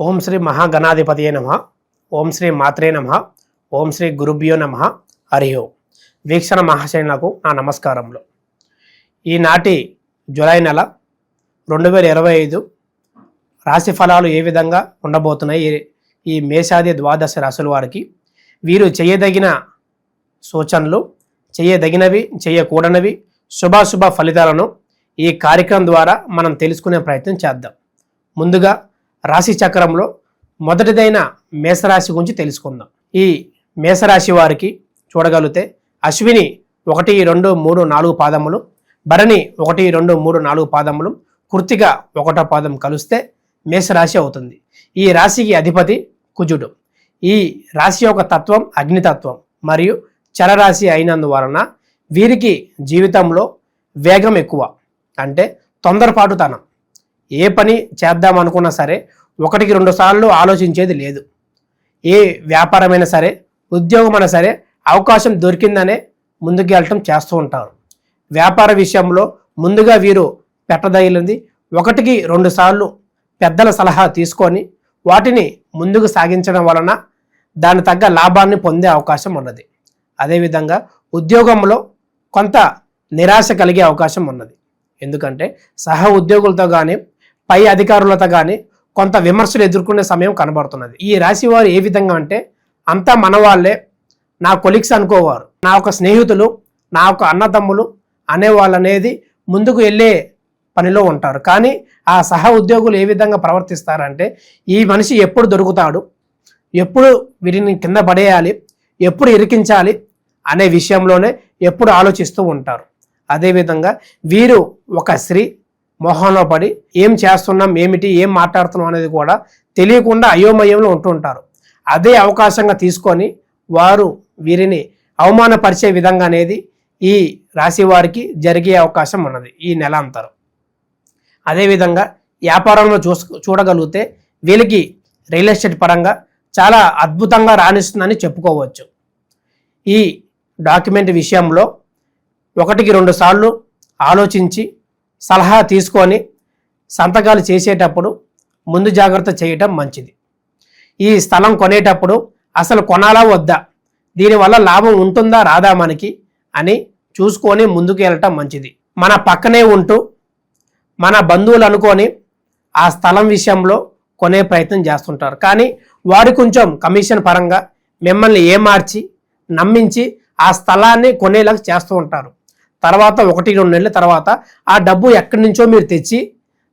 ఓం శ్రీ మహాగణాధిపతియే నమ. ఓం శ్రీ మాత్రే నమ. ఓం శ్రీ గురుభ్యో నమ. హరి ఓం. వీక్షణ మహాశైలకు నా నమస్కారములు. ఈనాటి జూలై నెల రెండు వేల ఇరవై ఐదు రాశి ఫలాలు ఏ విధంగా ఉండబోతున్నాయి? ఈ- ఈ మేషాది ద్వాదశ రాశుల వారికి వీరు చేయదగిన సూచనలు చేయదగినవి చేయకూడనివి శుభాశుభ ఫలితాలను ఈ కార్యక్రమం ద్వారా మనం తెలుసుకునే ప్రయత్నం చేద్దాం. ముందుగా రాశి చక్రంలో మొదటిదైన మేషరాశి గురించి తెలుసుకుందాం. ఈ మేషరాశి వారికి చూడగలిగితే అశ్విని ఒకటి రెండు మూడు నాలుగు పాదములు భరణి ఒకటి రెండు మూడు నాలుగు పాదములు కృతిక ఒకటో పాదం కలిస్తే మేషరాశి అవుతుంది. ఈ రాశికి అధిపతి కుజుడు. ఈ రాశి యొక్క తత్వం అగ్నితత్వం మరియు చరరాశి అయినందువలన వీరికి జీవితంలో వేగం ఎక్కువ. అంటే తొందరపాటుతనం. ఏ పని చేద్దాం అనుకున్నా సరే ఒకటికి రెండు సార్లు ఆలోచించేది లేదు. ఏ వ్యాపారమైనా సరే ఉద్యోగమైనా సరే అవకాశం దొరికిందనే ముందుకు వెళ్ళటం చేస్తూ ఉంటారు. వ్యాపార విషయంలో ముందుగా వీరు పెట్టదగిలింది. ఒకటికి రెండు సార్లు పెద్దల సలహా తీసుకొని వాటిని ముందుకు సాగించడం వలన దాని తగ్గ లాభాన్ని పొందే అవకాశం ఉన్నది. అదేవిధంగా ఉద్యోగంలో కొంత నిరాశ కలిగే అవకాశం ఉన్నది. ఎందుకంటే సహ ఉద్యోగులతో కానీ పై అధికారులతో కానీ కొంత విమర్శలు ఎదుర్కొనే సమయం కనబడుతున్నది. ఈ రాశి వారు ఏ విధంగా అంటే అంతా మన వాళ్ళే నా కొలిక్స్ అనుకోవారు. నా యొక్క స్నేహితులు నా యొక్క అన్నదమ్ములు అనేవాళ్ళు అనేది ముందుకు వెళ్ళే పనిలో ఉంటారు. కానీ ఆ సహ ఉద్యోగులు ఏ విధంగా ప్రవర్తిస్తారంటే ఈ మనిషి ఎప్పుడు దొరుకుతాడు ఎప్పుడు వీరిని కింద పడేయాలి ఎప్పుడు ఇరికించాలి అనే విషయంలోనే ఎప్పుడు ఆలోచిస్తూ ఉంటారు. అదేవిధంగా వీరు ఒక స్త్రీ మొహంలో పడి ఏం చేస్తున్నాం ఏమిటి ఏం మాట్లాడుతున్నాం అనేది కూడా తెలియకుండా అయోమయంలో ఉంటుంటారు. అదే అవకాశంగా తీసుకొని వారు వీరిని అవమానపరిచే విధంగా అనేది ఈ రాశి వారికి జరిగే అవకాశం ఉన్నది ఈ నెల అంతరం. అదేవిధంగా వ్యాపారంలో చూస్ చూడగలిగితే వీళ్ళకి రియల్ ఎస్టేట్ పరంగా చాలా అద్భుతంగా రాణిస్తుందని చెప్పుకోవచ్చు. ఈ డాక్యుమెంట్ విషయంలో ఒకటికి రెండు సార్లు ఆలోచించి సలహా తీసుకొని సంతకాలు చేసేటప్పుడు ముందు జాగ్రత్త చేయటం మంచిది. ఈ స్థలం కొనేటప్పుడు అసలు కొనాలా వద్దా? దీనివల్ల లాభం ఉంటుందా రాదా మనకి? అని చూసుకొని ముందుకు వెళ్ళటం మంచిది. మన పక్కనే ఉంటూ మన బంధువులు అనుకొని ఆ స్థలం విషయంలో కొనే ప్రయత్నం చేస్తుంటారు. కానీ వారు కొంచెం కమిషన్ పరంగా మిమ్మల్ని ఏమార్చి నమ్మించి ఆ స్థలాన్ని కొనేలా చేస్తూ ఉంటారు. తర్వాత ఒకటి రెండు నెలల తర్వాత ఆ డబ్బు ఎక్కడి నుంచో మీరు తెచ్చి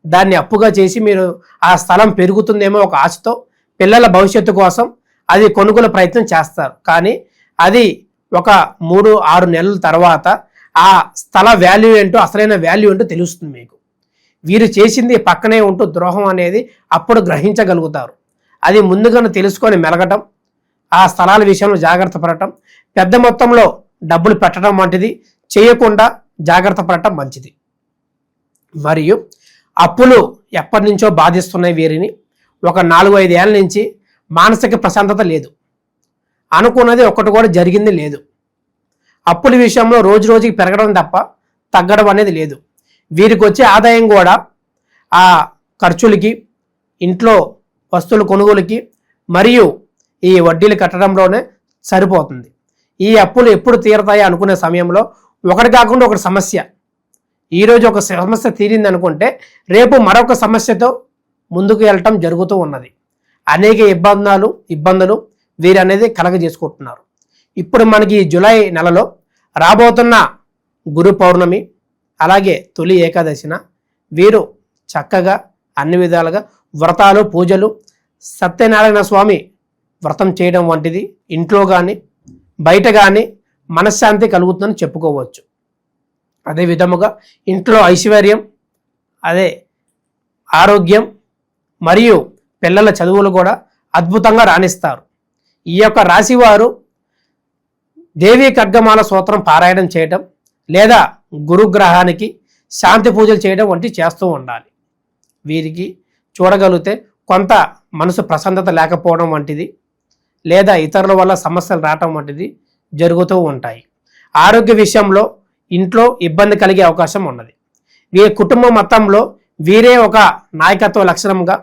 దాన్ని అప్పుగా చేసి మీరు ఆ స్థలం పెరుగుతుందేమో ఒక ఆశతో పిల్లల భవిష్యత్తు కోసం అది కొనుగోలు ప్రయత్నం చేస్తారు. కానీ అది ఒక మూడు ఆరు నెలల తర్వాత ఆ స్థల వాల్యూ ఏంటో అసలైన వాల్యూ ఏంటో తెలుస్తుంది మీకు. వీరు చేసింది పక్కనే ఉంటూ ద్రోహం అనేది అప్పుడు గ్రహించగలుగుతారు. అది ముందుగానే తెలుసుకొని మెలగటం ఆ స్థలాల విషయంలో జాగ్రత్త పడటం పెద్ద మొత్తంలో డబ్బులు పెట్టడం వంటిది చేయకుండా జాగ్రత్త పడటం మంచిది. మరియు అప్పులు ఎప్పటి నుంచో బాధిస్తున్నాయి వీరిని. ఒక నాలుగు ఐదు ఏళ్ళ నుంచి మానసిక ప్రశాంతత లేదు. అనుకున్నది ఒక్కటి కూడా జరిగింది లేదు. అప్పుల విషయంలో రోజు రోజుకి పెరగడం తప్ప తగ్గడం అనేది లేదు. వీరికి వచ్చే ఆదాయం కూడా ఆ ఖర్చులకి ఇంట్లో వస్తువుల కొనుగోలుకి మరియు ఈ వడ్డీలు కట్టడంలోనే సరిపోతుంది. ఈ అప్పులు ఎప్పుడు తీరతాయి అనుకునే సమయంలో ఒకటి కాకుండా ఒకటి సమస్య. ఈరోజు ఒక సమస్య తీరింది అనుకుంటే రేపు మరొక సమస్యతో ముందుకు వెళ్ళటం జరుగుతూ ఉన్నది. అనేక ఇబ్బందాలు ఇబ్బందులు వీరు అనేది కలగజేసుకుంటున్నారు. ఇప్పుడు మనకి ఈ జూలై నెలలో రాబోతున్న గురు పౌర్ణమి అలాగే తొలి ఏకాదశిన వీరు చక్కగా అన్ని విధాలుగా వ్రతాలు పూజలు సత్యనారాయణ స్వామి వ్రతం చేయడం వంటిది. ఇంట్లో కానీ బయట కానీ మనశ్శాంతి కలుగుతుందని చెప్పుకోవచ్చు. అదే విధముగా ఇంట్లో ఐశ్వర్యం అదే ఆరోగ్యం మరియు పిల్లల చదువులు కూడా అద్భుతంగా రాణిస్తారు. ఈ యొక్క రాశివారు దేవీ ఖడ్గమాల సూత్రం పారాయణం చేయటం లేదా గురుగ్రహానికి శాంతి పూజలు చేయడం వంటి చేస్తూ ఉండాలి. వీరికి చూడగలిగితే కొంత మనసు ప్రశాంతత లేకపోవడం వంటిది లేదా ఇతరుల వల్ల సమస్యలు రావటం వంటిది జరుగుతూ ఉంటాయి. ఆరోగ్య విషయంలో ఇంట్లో ఇబ్బంది కలిగే అవకాశం ఉన్నది. వీరి కుటుంబం మొత్తంలో వీరే ఒక నాయకత్వ లక్షణంగా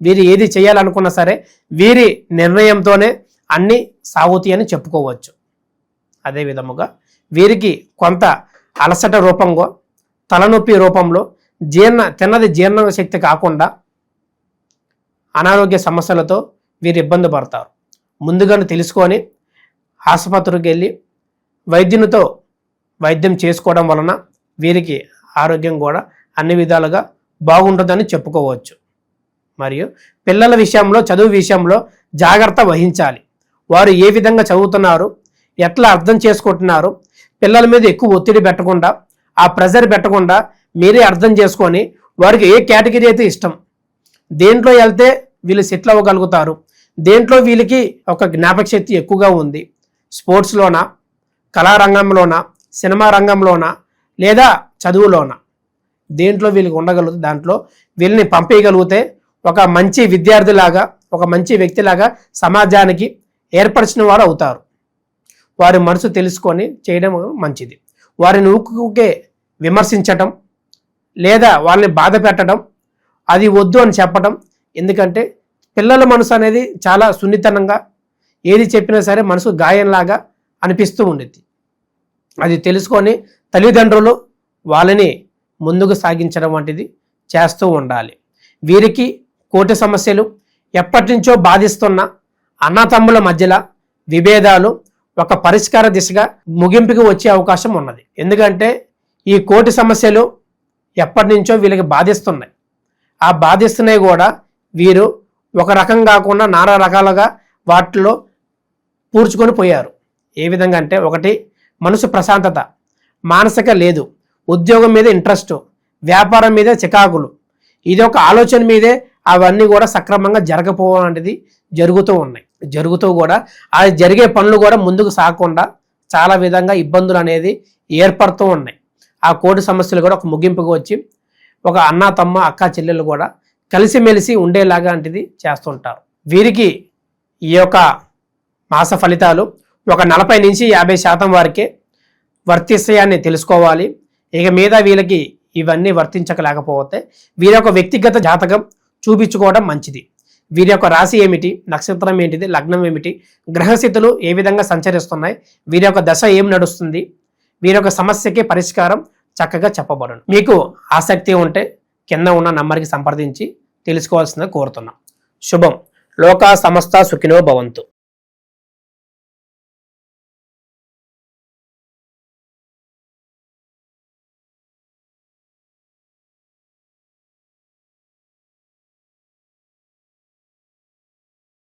వీరు ఏది చేయాలనుకున్నా సరే వీరి నిర్ణయంతోనే అన్ని సాగుతాయి అని చెప్పుకోవచ్చు. అదే విధముగా వీరికి కొంత అలసట రూపంలో తలనొప్పి రూపంలో జీర్ణ తిన్నది జీర్ణ శక్తి కాకుండా అనారోగ్య సమస్యలతో వీరు ఇబ్బంది పడతారు. ముందుగానే తెలుసుకొని ఆసుపత్రికి వెళ్ళి వైద్యునితో వైద్యం చేసుకోవడం వలన వీరికి ఆరోగ్యం కూడా అన్ని విధాలుగా బాగుంటుందని చెప్పుకోవచ్చు. మరియు పిల్లల విషయంలో చదువు విషయంలో జాగ్రత్త వహించాలి. వారు ఏ విధంగా చదువుతున్నారు ఎట్లా అర్థం చేసుకుంటున్నారు పిల్లల మీద ఎక్కువ ఒత్తిడి పెట్టకుండా ఆ ప్రెజర్ పెట్టకుండా మీరే అర్థం చేసుకొని వారికి ఏ కేటగిరీ అయితే ఇష్టం దేంట్లో వెళ్తే వీళ్ళు సెటిల్ అవ్వగలుగుతారు దేంట్లో వీళ్ళకి ఒక జ్ఞాపక శక్తి ఎక్కువగా ఉంది స్పోర్ట్స్లోన కళారంగంలోన సినిమా రంగంలోన లేదా చదువులోన దేంట్లో వీళ్ళకి ఉండగలుగుతుంది దాంట్లో వీళ్ళని పంపేయగలిగితే ఒక మంచి విద్యార్థిలాగా ఒక మంచి వ్యక్తిలాగా సమాజానికి ఏర్పరిచిన వారు అవుతారు. వారి మనసు తెలుసుకొని చేయడం మంచిది. వారిని ఊకే విమర్శించటం లేదా వాళ్ళని బాధ పెట్టడం అది వద్దు అని చెప్పడం ఎందుకంటే పిల్లల మనసు అనేది చాలా సున్నితనంగా ఏది చెప్పినా సరే మనసు గాయంలాగా అనిపిస్తూ ఉండేది. అది తెలుసుకొని తల్లిదండ్రులు వాళ్ళని ముందుకు సాగించడం వంటిది చేస్తూ ఉండాలి. వీరికి కోటి సమస్యలు ఎప్పటినుంచో బాధిస్తున్న అన్నతమ్ముల మధ్యలో విభేదాలు ఒక పరిష్కార దిశగా ముగింపుకి వచ్చే అవకాశం ఉన్నది. ఎందుకంటే ఈ కోటి సమస్యలు ఎప్పటి నుంచో వీళ్ళకి బాధిస్తున్నాయి. ఆ బాధిస్తున్నాయి కూడా వీరు ఒక రకం కాకుండా నానా రకాలుగా వాటిలో పూడ్చుకొని పోయారు. ఏ విధంగా అంటే ఒకటి మనసు ప్రశాంతత. మానసిక లేదు. ఉద్యోగం మీద ఇంట్రెస్ట్. వ్యాపారం మీద చికాకులు. ఇది ఒక ఆలోచన మీదే అవన్నీ కూడా సక్రమంగా జరగపోవడం అనేది జరుగుతూ ఉన్నాయి. జరుగుతూ కూడా అది జరిగే పనులు కూడా ముందుకు సాగకుండా చాలా విధంగా ఇబ్బందులు అనేది ఏర్పడుతూ ఉన్నాయి. ఆ కోటి సమస్యలు కూడా ఒక ముగింపుకు వచ్చి ఒక అన్న తమ్మ అక్క చెల్లెలు కూడా కలిసిమెలిసి ఉండేలాగా అంటిది చేస్తుంటారు. వీరికి ఈ యొక్క మాస ఫలితాలు ఒక నలభై నుంచి యాభై శాతం వారికే వర్తిస్తాయని తెలుసుకోవాలి. ఇక మీద వీళ్ళకి ఇవన్నీ వర్తించకలేకపోతే వీరి యొక్క వ్యక్తిగత జాతకం చూపించుకోవడం మంచిది. వీరి యొక్క రాశి ఏమిటి? నక్షత్రం ఏంటిది? లగ్నం ఏమిటి? గ్రహస్థితులు ఏ విధంగా సంచరిస్తున్నాయి? వీరి యొక్క దశ ఏం నడుస్తుంది? వీరి యొక్క సమస్యకి పరిష్కారం చక్కగా చెప్పబడను. మీకు ఆసక్తి ఉంటే కింద ఉన్న నంబర్కి సంప్రదించి తెలుసుకోవాల్సిందిగా కోరుతున్నాం. శుభం. లోకా సమస్త సుఖినో భవంతు.